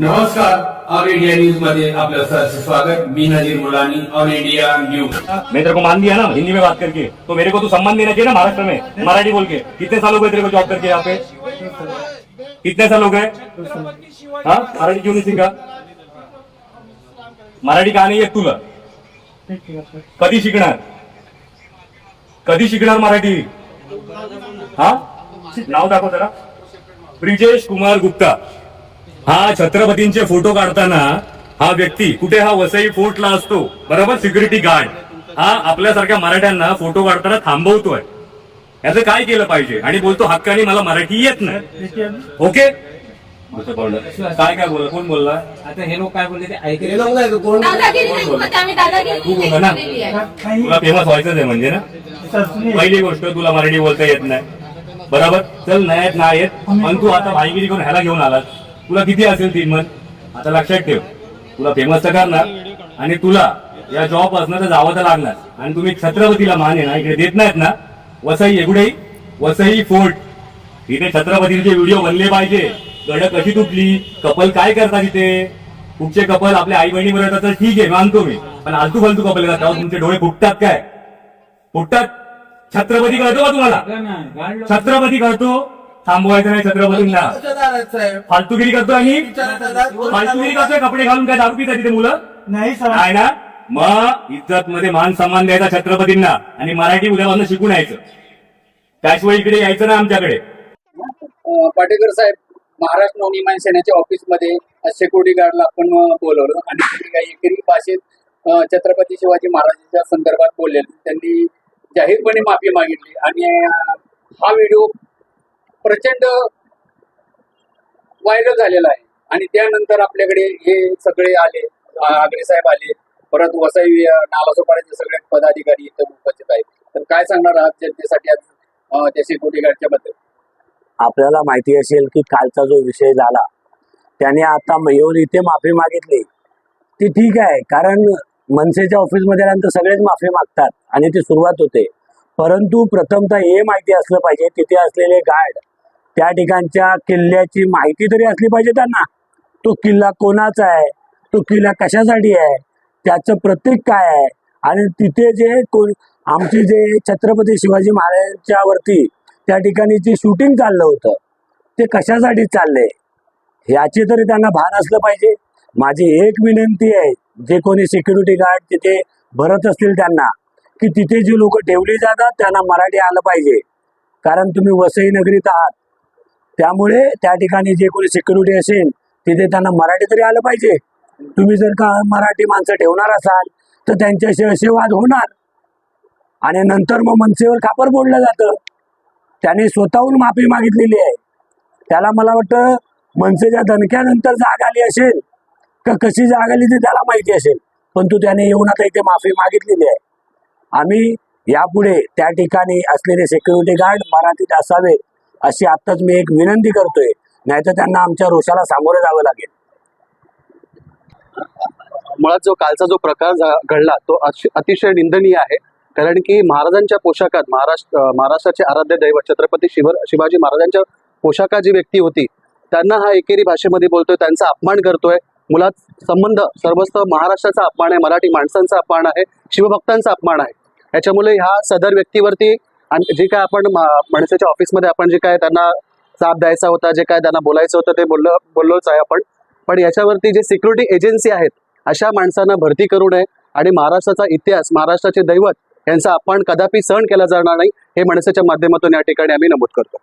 नमस्कार all India news मध्ये आपलं सहर्ष स्वागत. मी Nazir Mulani All India News मैं तेरे को मान दिया ना, हिंदी में बात करके। तो मेरे को तो सम्मान देना चाहिए ना महाराष्ट्र में? मराठी बोल के। कितने साल हो गए तेरे को जॉब करके यहाँ पे? कितने साल हो गए? हाँ मराठी क्यों नहीं सीखा? मराठी का नाही येत तुला। कधी शिकणार? कधी शिकणार मराठी? हा? नाव दाखव जरा। ब्रिजेश कुमार गुप्ता। हा छत्रपतींचे फोटो काढताना हा व्यक्ती कुठे हा वसई फोर्टला असतो बरोबर? Security guard. हा आपल्यासारख्या मराठ्यांना फोटो काढताना थांबवतोय. याचं काय केलं पाहिजे? आणि बोलतो हक्काने मला मराठी येत नाही. ओके. काय काय बोलला? कोण बोलला? आता हे लोक काय बोलले ते ऐकले दादागिरी नाही बोलत आम्ही दादागिरी तू नाही बोल ना. तुला फेमस व्हायचंच आहे म्हणजे ना? पहिली गोष्ट तुला मराठी बोलता येत नाही. बरोबर? चल नाही येत नाही येत. पण तू आता भाईगिरी करून ह्याला घेऊन आलास. तुला किती असेल तीन मन? आता लक्षात ठेव. तुला फेमस तर करणार आणि तुला या जॉब असणं तर जावं तर लागणार. आणि तुम्ही छत्रपतीला मान आहे ना इकडे देत नाहीत ना? वसई एवढे वसई फोर्ट. इथे छत्रपतीचे व्हिडिओ बनले पाहिजे. गड कशी तुटली? कपल काय करतात इथे? कुठचे कपल? आपल्या आई बहिणी बरोबर तर ठीक आहे मानतो मी. पण आलतू फालतू कपल तेव्हा तुमचे डोळे फुटतात काय? फुटतात? छत्रपती कळतो का तुम्हाला? छत्रपती कळतो? थांबवायचं नाही छत्रपतींना फालतूगिरी करतो आणि फालतूगिरी करतोय कपडे घालून काय दारू पितात तिथे मुलं? नाही सर. काय ना? मग इज्जत मध्ये मान सन्मान द्यायचा छत्रपतींना आणि मराठी उद्यापासून शिकून यायचं. त्याशिवाय इकडे यायचं ना आमच्याकडे. पाटेकर साहेब महाराष्ट्र नवनिर्माण सेनेच्या ऑफिसमध्ये सिक्युरिटी गार्डला आपण बोलवलं. आणि त्यांनी काही एकेरी भाषेत छत्रपती शिवाजी महाराजांच्या संदर्भात बोलले त्यांनी जाहीरपणे माफी मागितली. आणि हा व्हिडिओ प्रचंड व्हायरल झालेला आहे. आणि त्यानंतर आपल्याकडे हे सगळे आले आगरे साहेब आले परत वसई नालासोपाऱ्याचे सगळे पदाधिकारी इथे उपस्थित आहेत. तर काय सांगणार आहात जनतेसाठी आज अं, त्या बद्दल? आपल्याला माहिती असेल की कालचा जो विषय झाला त्याने आता येऊन इथे माफी मागितली. ती ठीक आहे कारण मनसेच्या ऑफिसमध्ये आल्यानंतर सगळेच माफी मागतात आणि ती सुरुवात होते. परंतु प्रथमतः हे माहिती असलं पाहिजे तिथे असलेले गार्ड त्या ठिकाणच्या किल्ल्याची माहिती तरी असली पाहिजे त्यांना. तो किल्ला कोणाचा आहे? तो किल्ला कशासाठी आहे? त्याचं प्रतीक काय आहे? आणि तिथे जे कोण आमची जे छत्रपती शिवाजी महाराजांच्या वरती त्या ठिकाणी जे शूटिंग चाललं होतं ते कशासाठी चाललंय? याची तरी त्यांना भान असलं पाहिजे. माझी एक विनंती आहे जे कोणी सिक्युरिटी गार्ड तिथे भरत असतील त्यांना की तिथे जी लोक ठेवली जातात त्यांना मराठी आलं पाहिजे. कारण तुम्ही वसई नगरीत आहात त्यामुळे त्या ठिकाणी जे कोणी सिक्युरिटी असेल तिथे त्यांना मराठी तरी आलं पाहिजे. तुम्ही जर का मराठी माणसं ठेवणार असाल तर त्यांच्याशी असे वाद होणार. आणि नंतर मग मनसेवर खापर बोललं जातं. त्याने स्वतःहून माफी मागितलेली आहे. त्याला मला वाटतं मनसेच्या दणक्यानंतर जाग आली असेल का कशी जाग आली ते त्याला माहिती असेल. पण तू त्याने येऊन आता इथे माफी मागितलेली आहे. आम्ही यापुढे त्या ठिकाणी असलेले सिक्युरिटी गार्ड मराठीत असावे अशी आत्ताच मी एक विनंती करतोय. नाहीतर त्यांना आमच्या रोषाला सामोरं जावं लागेल. मुळात जो कालचा जो प्रकार झा- घडला तो अतिशय निंदनीय आहे. कारण की महाराजांच्या पोशाखात महाराष्ट्र महाराष्ट्राचे आराध्य दैवत छत्रपती शिव शिवाजी महाराजांच्या पोशाखा जी व्यक्ती होती त्यांना हा एकेरी भाषेमध्ये बोलतोय त्यांचा अपमान करतोय. मुळात संबंध सर्वस्व महाराष्ट्राचा अपमान आहे मराठी माणसांचा अपमान आहे शिवभक्तांचा अपमान आहे. याच्यामुळे ह्या सदर व्यक्तीवरती आणि जे काय आपण मा- मनसेच्या ऑफिसमध्ये आपण जे काय त्यांना चाप द्यायचा होता जे काय त्यांना बोलायचं होतं ते बोललो बोललोच आहे आपण. पण याच्यावरती जे सिक्युरिटी एजन्सी आहेत अशा माणसांना भरती करू नये. आणि महाराष्ट्राचा इतिहास महाराष्ट्राचे दैवत यांचा आपण कदापि सहन केला जाणार नाही हे मनसेच्या माध्यमातून या ठिकाणी आम्ही नमूद करतो.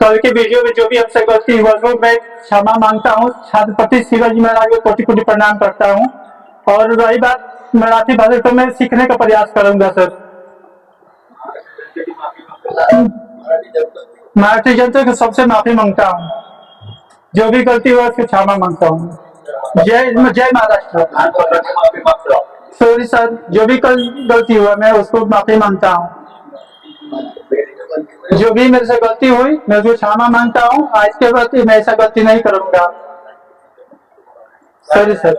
कल के वीडियो में जो भी हमसे गलती हुआ मैं क्षमा मांगता हूँ। छत्रपति शिवाजी महाराज को कोटि कोटि प्रणाम करता हूँ। और रही बात मराठी भाषा तो मैं सीखने का प्रयास करूंगा सर। मराठी जनता को सबसे माफ़ी माँगता हूँ। जो भी गलती हुआ उसको क्षमा माँगता हूँ। जय जय महाराष्ट्र। सॉरी सर जो भी कल गलती हुआ मैं उसको माफ़ी माँगता हूँ। जो भी मेरे से गलती हुई, मैं उसको क्षमा माँगता हूँ। आज के बाद मैं ऐसा गलती नहीं करूँगा। सॉरी सर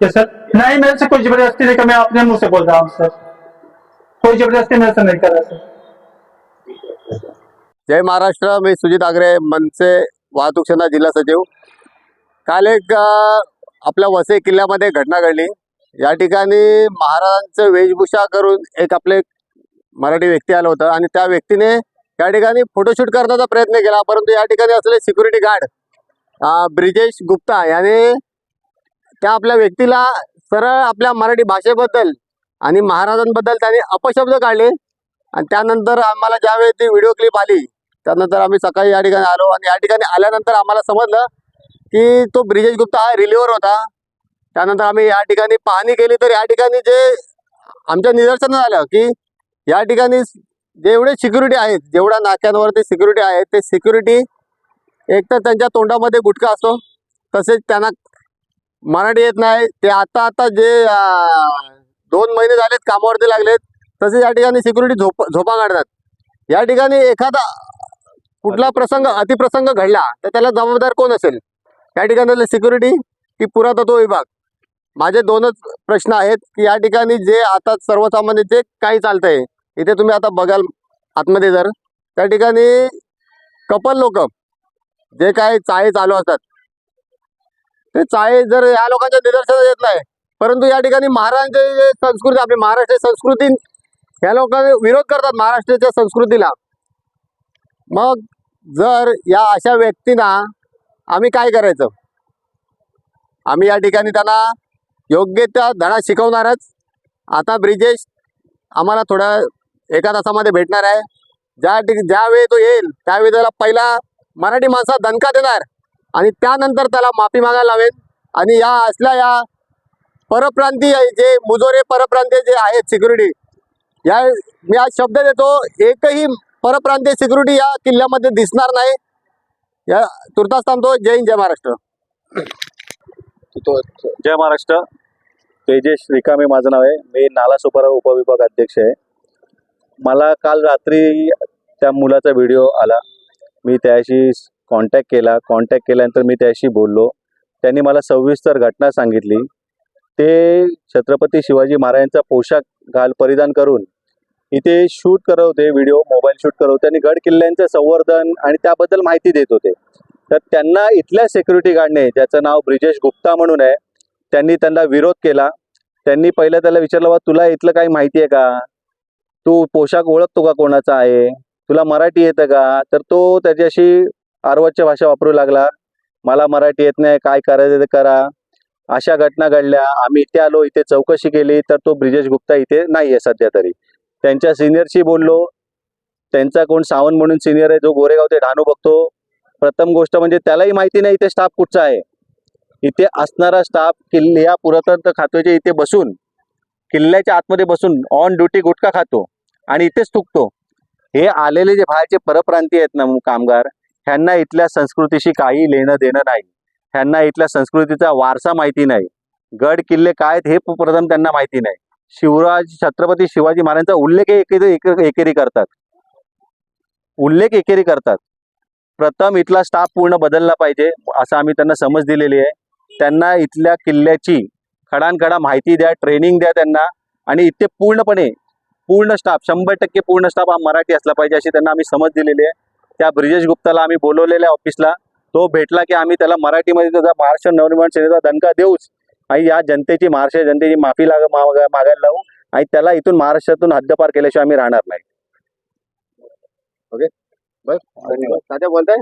सर नहीं, मेरे से कोई ज़बरदस्ती नहीं मैं अपने मुँह से बोल रहा हूँ सर कोई जबरदस्ती मेरे से करायचं जय महाराष्ट्र मी सुजित आगरे मनसे वाहतूक सेना जिल्हा सचिव. काल एक आपल्या वसई किल्ल्यामध्ये घटना घडली. या ठिकाणी महाराजांचं वेशभूषा करून एक आपले मराठी व्यक्ती आलं होतं आणि त्या व्यक्तीने या ठिकाणी फोटोशूट करण्याचा प्रयत्न केला. परंतु या ठिकाणी असलेले सिक्युरिटी गार्ड ब्रिजेश गुप्ता याने त्या आपल्या व्यक्तीला सरळ आपल्या मराठी भाषेबद्दल आणि महाराजांबद्दल त्यांनी अपशब्द काढले. आणि त्यानंतर आम्हाला ज्यावेळी ती व्हिडिओ क्लिप आली त्यानंतर आम्ही सकाळी या ठिकाणी आलो. आणि या ठिकाणी आल्यानंतर आम्हाला समजलं की तो ब्रिजेश गुप्ता हा रिलिव्हर होता. त्यानंतर आम्ही या ठिकाणी पाहणी केली. तर या ठिकाणी जे आमच्या निदर्शनात आलं की या ठिकाणी जेवढे सिक्युरिटी आहेत जेवढ्या नाक्यांवरती सिक्युरिटी आहेत ते सिक्युरिटी एक तर त्यांच्या तोंडामध्ये गुटखा असतो तसेच त्यांना मराठी येत नाही. ते आता आता जे दोन महिने झालेत कामावरती लागलेत. तसे या ठिकाणी सिक्युरिटी झोप झोपा काढतात. या ठिकाणी एखादा कुठला प्रसंग अतिप्रसंग घडला तर त्याला जबाबदार कोण असेल? या ठिकाणी सिक्युरिटी की पुरातत्व विभाग. माझे दोनच प्रश्न आहेत की या ठिकाणी जे आता सर्वसामान्य जे काही चालतंय इथे तुम्ही आता बघाल आतमध्ये जर त्या ठिकाणी कपल लोक जे काही चाळे चालू असतात. ते चाळे जर या लोकांच्या निदर्शनात येत नाही परंतु या ठिकाणी महाराष्ट्राची जे संस्कृती आपली महाराष्ट्रीय संस्कृती ह्या लोकांनी विरोध करतात महाराष्ट्राच्या संस्कृतीला. मग जर या अशा व्यक्तींना आम्ही काय करायचं? आम्ही या ठिकाणी त्यांना योग्य त्या धडा शिकवणारच. आता ब्रिजेश आम्हाला थोड्या एका तासामध्ये भेटणार आहे. ज्या ठिक ज्यावेळी तो येईल त्यावेळी त्याला पहिला मराठी माणसा दणका देणार आणि त्यानंतर त्याला माफी मागायला लावेल. आणि या असल्या या परप्रांतीय जे मुजोरे परप्रांतीय जे आहेत सिक्युरिटी या मी आज शब्द देतो एकही परप्रांतीय सिक्युरिटी या किल्ल्यामध्ये दिसणार नाही. या तुर्तास थांबतो. जय हिंद जय महाराष्ट्र. जय महाराष्ट्र. तेजेश रिकामे माझं नाव आहे. मी नालासोपारा उपविभाग अध्यक्ष आहे. मला काल रात्री त्या मुलाचा व्हिडिओ आला. मी त्याशी कॉन्टॅक्ट केला. कॉन्टॅक्ट केल्यानंतर मी त्याशी बोललो. त्यांनी मला सविस्तर घटना सांगितली. ते छत्रपती शिवाजी महाराजांचा पोशाख घाल परिधान करून इथे शूट करत होते व्हिडिओ मोबाईल शूट करत होते आणि गड किल्ल्यांचं संवर्धन आणि त्याबद्दल माहिती देत होते. तर त्यांना इथल्या सिक्युरिटी गार्डने ज्याचं नाव ब्रिजेश गुप्ता म्हणून आहे त्यांनी त्यांना विरोध केला. त्यांनी पहिलं त्याला विचारलं बा तुला इथलं काही माहिती आहे का? तू पोशाख ओळखतो का कोणाचा आहे? तुला मराठी येतं का? तर तो त्याच्याशी आरवाच्या भाषा वापरू लागला. मला मराठी येत नाही काय करायचं ते करा. अशा घटना घडल्या. आम्ही इथे आलो इथे चौकशी केली तर तो ब्रिजेश गुप्ता इथे नाही आहे सध्या तरी. त्यांच्या सिनियरशी बोललो. त्यांचा कोण सावंत म्हणून सिनियर आहे जो गोरेगाव ते ढाणू बघतो. प्रथम गोष्ट म्हणजे त्यालाही माहिती नाही इथे स्टाफ कुठचा आहे. इथे असणारा स्टाफ किल्ल्या पुरातत्व खात्याच्या इथे बसून किल्ल्याच्या आतमध्ये बसून ऑन ड्युटी गुटखा खातो आणि इथेच थुकतो. हे आलेले जे बाहेरचे परप्रांतीय आहेत ना कामगार ह्यांना इथल्या संस्कृतीशी काही लेणं देणं नाही. ह्यांना इथल्या संस्कृतीचा वारसा माहिती नाही. गड किल्ले काय आहेत हे प्रथम त्यांना माहिती नाही. शिवराज छत्रपती शिवाजी महाराजांचा उल्लेख एकेरी एक- एकेरी करतात. उल्लेख एकेरी करतात. प्रथम इथला स्टाफ पूर्ण बदलला पाहिजे असं आम्ही त्यांना समज दिलेली आहे. त्यांना इथल्या किल्ल्याची खडानखडा माहिती द्या ट्रेनिंग द्या त्यांना आणि इथे पूर्णपणे पूर्ण स्टाफ शंभर टक्के पूर्ण स्टाफ हा मराठी असला पाहिजे अशी त्यांना आम्ही समज दिलेली आहे. त्या ब्रिजेश गुप्ताला आम्ही बोलवलेल्या ऑफिसला तो भेटला की आम्ही त्याला मराठीमध्ये त्याचा महाराष्ट्र नवनिर्माण सेनेचा दणका देऊच. आणि या जनतेची महाराष्ट्र जनतेची माफी लाग माग- मागायला लावू. आणि त्याला इथून महाराष्ट्रातून हद्दपार केल्याशिवाय आम्ही राहणार नाही. बस. धन्यवाद. बोलताय?